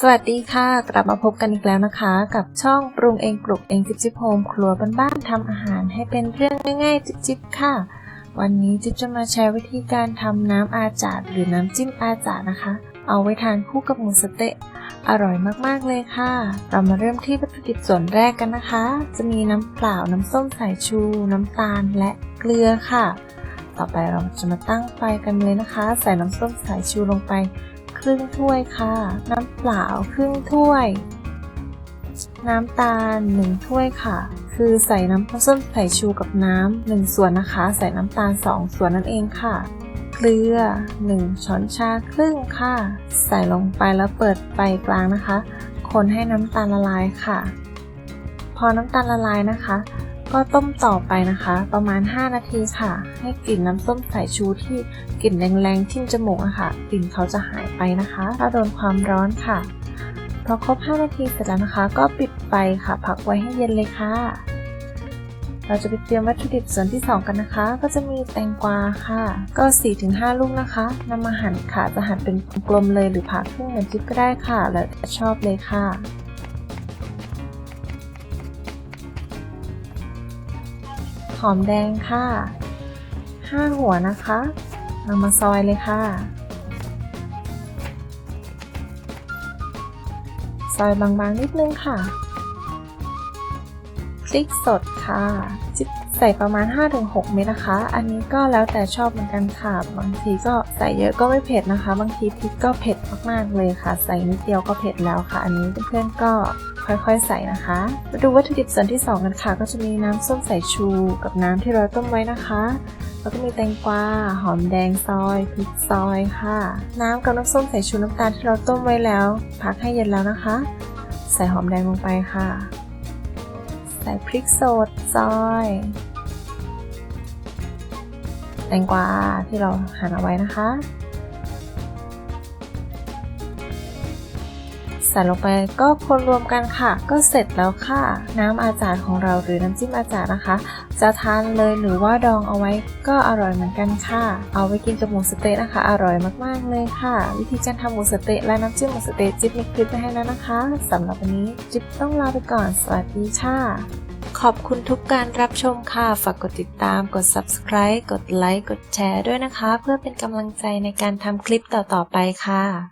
สวัสดีค่ะ กลับมาพบกันอีกแล้วนะคะ กับช่องปรุงเองปลุกเองจิบจิบโฮมครัวบ้านๆทำอาหารให้เป็นเรื่องง่ายๆจิบจิบค่ะ วันนี้จิบจะมาแชร์วิธีการทำน้ำอาจาดหรือน้ำจิ้มอาจาดนะคะ เอาไว้ทานคู่กับหมูสเต๊ะอร่อยมากๆเลยค่ะ เรามาเริ่มที่วัตถุดิบส่วนแรกกันนะคะ จะมีน้ำเปล่าน้ำส้มสายชู น้ำตาลและเกลือค่ะ ต่อไปเราจะมาตั้งไฟกันเลยนะคะ ใส่น้ำส้มสายชูลงไป รึ่งถ้วยค่ะ น้ำเปล่าครึ่งถ้วย น้ำตาล1ถ้วยค่ะ คือใส่น้ำส้มสายชูกับน้ำ1ส่วนนะคะ ใส่น้ำตาล2ส่วนนั่นเองค่ะ เกลือ1ช้อนชาครึ่งค่ะ ใส่ลงไปแล้วเปิดไฟกลางนะคะ คนให้น้ำตาลละลายค่ะ พอน้ำตาลละลายนะคะ ก็ต้มต่อไปนะคะ ประมาณ 5 นาทีค่ะ ให้กลิ่นน้ำส้มสายชูที่กลิ่นแรงๆทิ่มจมูกอะค่ะกลิ่นเขาจะหายไปนะคะ ถ้าโดนความร้อนค่ะพอครบ 5 นาทีเสร็จแล้วนะคะ ก็ปิดไฟค่ะ พักไว้ให้เย็นเลยค่ะ เราจะไปเตรียมวัตถุดิบส่วนที่ 2 กันนะคะ ก็จะมีแตงกวาค่ะ ก็ 4-5 ลูกนะคะนำมาหั่นค่ะจะหั่นเป็นกลมๆเลยหรือผ่าครึ่งเหมือนจิ๊บก็ได้ค่ะ แล้วชอบเลยค่ะ หอมแดงค่ะ 5 หัวนะคะนำมาซอยเลยค่ะ ซอยบางๆนิดนึงค่ะพริกสดค่ะจิบใส่ประมาณ 5-6 เม็ดนะคะ อันนี้ก็แล้วแต่ชอบเหมือนกันค่ะ บางทีก็ใส่เยอะก็ไม่เผ็ดนะคะ บางทีพริกก็เผ็ดมากๆเลยค่ะ ใส่นิดเดียวก็เผ็ดแล้วค่ะ อันนี้เพื่อนๆก็ ค่อยๆใส่นะคะ มาดูวัตถุดิบส่วนที่ 2 กันค่ะ ก็จะมีน้ำส้มสายชูกับน้ำที่เราต้มไว้นะคะ แล้วก็มีแตงกวา หอมแดงซอย พริกซอยค่ะ น้ำกับน้ำส้มสายชูน้ำตาลที่เราต้มไว้แล้ว พักให้เย็นแล้วนะคะ ใส่หอมแดงลงไปค่ะ ใส่พริกสดซอยแตงกวาที่เราหั่นเอาไว้นะคะ ส่ลงไปก็คนรวมกันค่ะ ก็เสร็จแล้วค่ะ น้ำอาจารย์ของเราหรือน้ำจิ้มอาจารย์นะคะ จะทานเลยหรือว่าดองเอาไว้ก็อร่อยเหมือนกันค่ะ เอาไว้กินกับหมูสเต๊ะนะคะ อร่อยมากๆเลยค่ะ วิธีการทำหมูสเต๊ะและน้ำจิ้มหมูสเต๊ะจิ๊บมีคลิปไว้ให้แล้วนะคะสำหรับวันนี้จิ๊บต้องลาไปก่อนสวัสดีค่ะขอบคุณทุกการรับชมค่ะ ฝากกดติดตาม กด subscribe กดไลค์ กดแชร์ด้วยนะคะ เพื่อเป็นกำลังใจในการทำคลิปต่อๆไปค่ะ